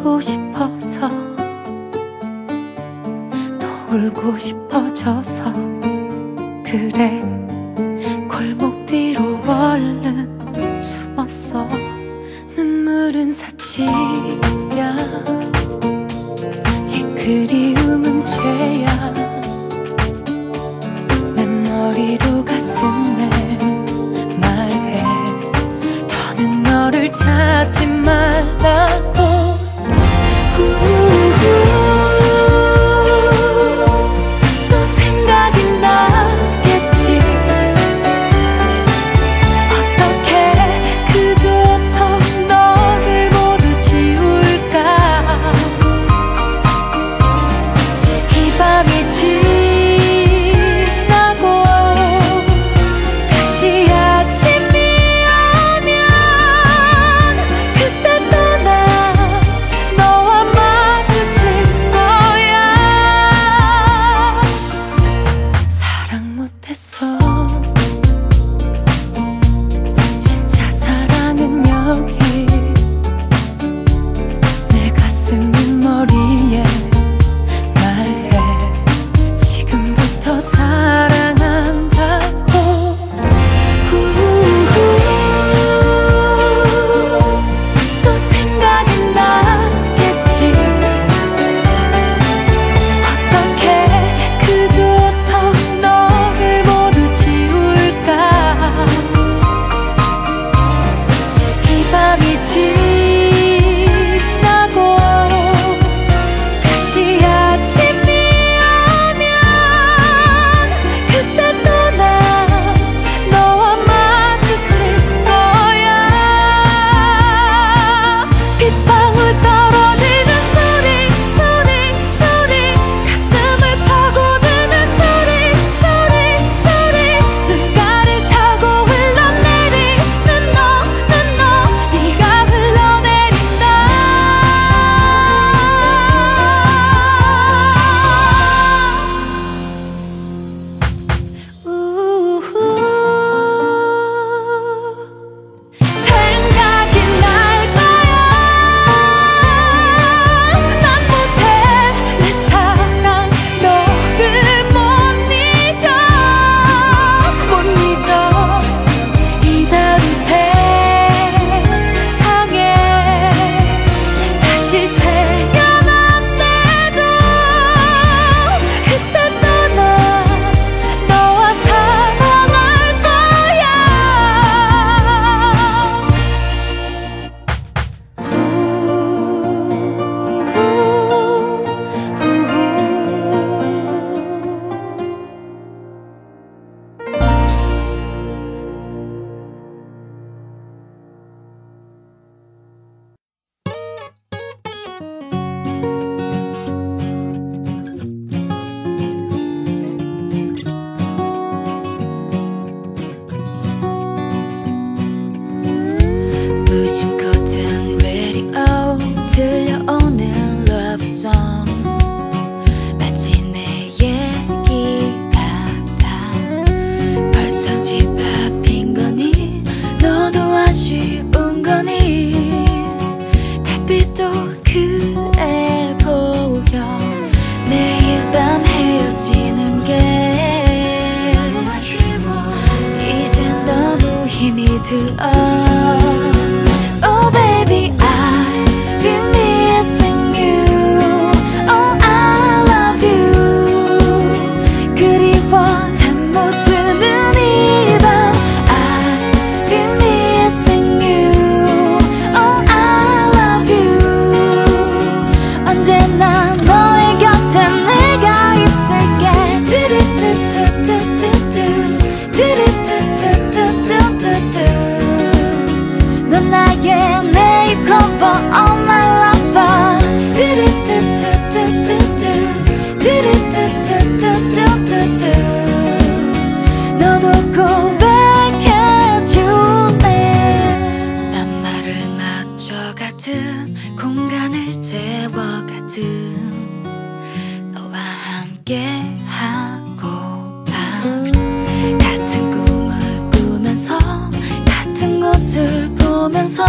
울고 싶어서 또 울고 싶어져서. 그래 골목 뒤로 얼른 숨었어 눈물은 사치야 이 그리움은 죄야. 내 머리로 가슴에 말해. 더는 너를 찾지 말라. ถึงเออ 같은 공간을 채워 가득 너와 함께 하고파 같은 꿈을 꾸면서 같은 곳을 보면서